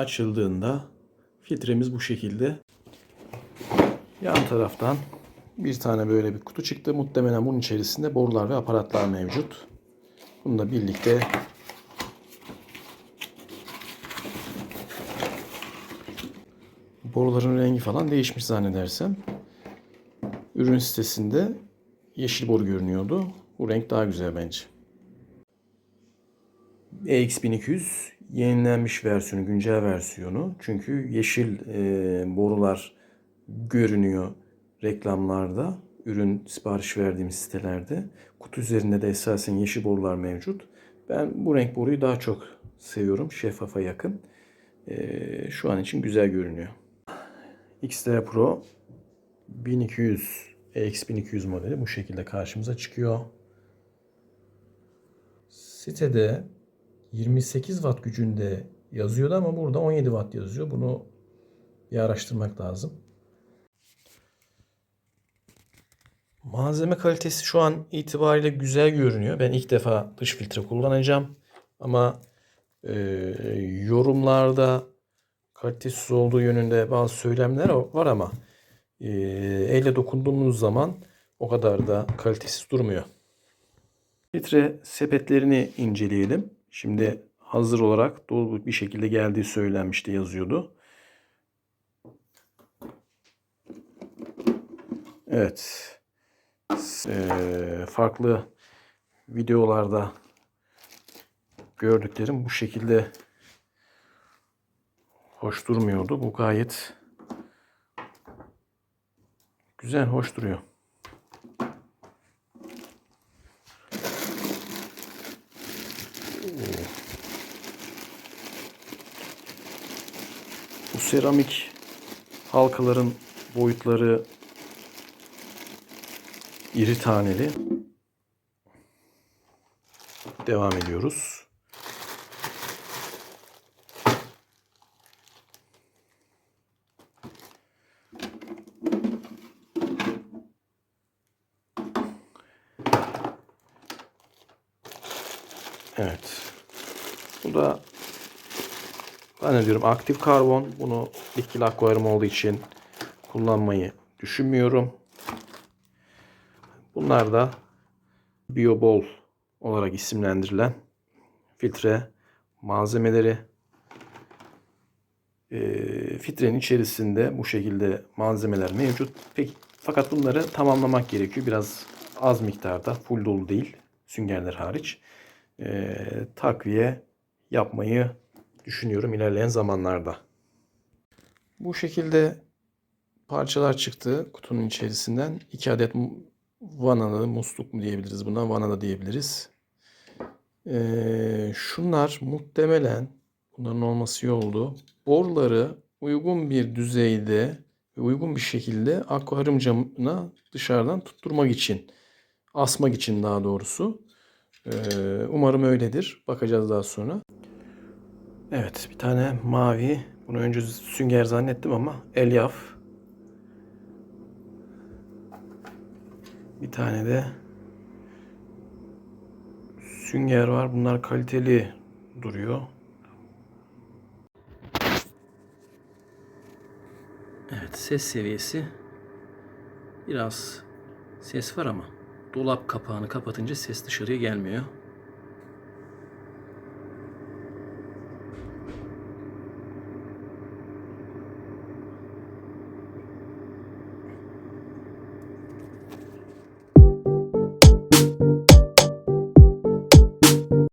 açıldığında filtremiz bu şekilde. Yan taraftan bir tane böyle bir kutu çıktı. Muhtemelen bunun içerisinde borular ve aparatlar mevcut. Bununla birlikte boruların rengi falan değişmiş zannedersem. Ürün sitesinde yeşil boru görünüyordu. Bu renk daha güzel bence. EX1200 yenilenmiş versiyonu, güncel versiyonu. Çünkü yeşil e, borular görünüyor reklamlarda, ürün sipariş verdiğimiz sitelerde. Kutu üzerinde de esasen yeşil borular mevcut. Ben bu renk boruyu daha çok seviyorum. Şeffafa yakın. E, şu an için güzel görünüyor. XTR Pro 1200 EX1200 modeli bu şekilde karşımıza çıkıyor. Sitede 28 watt gücünde yazıyordu ama burada 17 watt yazıyor. Bunu bir araştırmak lazım. Malzeme kalitesi şu an itibariyle güzel görünüyor. Ben ilk defa dış filtre kullanacağım. Ama e, yorumlarda kalitesiz olduğu yönünde bazı söylemler var ama e, elle dokunduğumuz zaman o kadar da kalitesiz durmuyor. Filtre sepetlerini inceleyelim. Şimdi hazır olarak dolu bir şekilde geldiği söylenmişti yazıyordu. Evet. Eee, farklı videolarda gördüklerim bu şekilde hoş durmuyordu. Bu gayet güzel, hoş duruyor. Bu seramik halkaların boyutları iri taneli. Devam ediyoruz. Evet. Bu da zannediyorum aktif karbon. Bunu ikili akvaryum olduğu için kullanmayı düşünmüyorum. Bunlar da BioBol olarak isimlendirilen filtre malzemeleri. Ee, filtrenin içerisinde bu şekilde malzemeler mevcut. Peki, fakat bunları tamamlamak gerekiyor. Biraz az miktarda, full dolu değil, süngerler hariç. Ee, takviye yapmayı düşünüyorum ilerleyen zamanlarda. Bu şekilde parçalar çıktı kutunun içerisinden. 2 adet vanalı musluk mu diyebiliriz buna vanalı diyebiliriz. Ee, şunlar muhtemelen bunların olması iyi oldu. Boruları uygun bir düzeyde ve uygun bir şekilde akvaryum camına dışarıdan tutturmak için asmak için daha doğrusu. Ee, umarım öyledir. Bakacağız daha sonra. Evet bir tane mavi. Bunu önce sünger zannettim ama elyaf. Bir tane de sünger var. Bunlar kaliteli duruyor. Evet ses seviyesi biraz ses var ama dolap kapağını kapatınca ses dışarıya gelmiyor.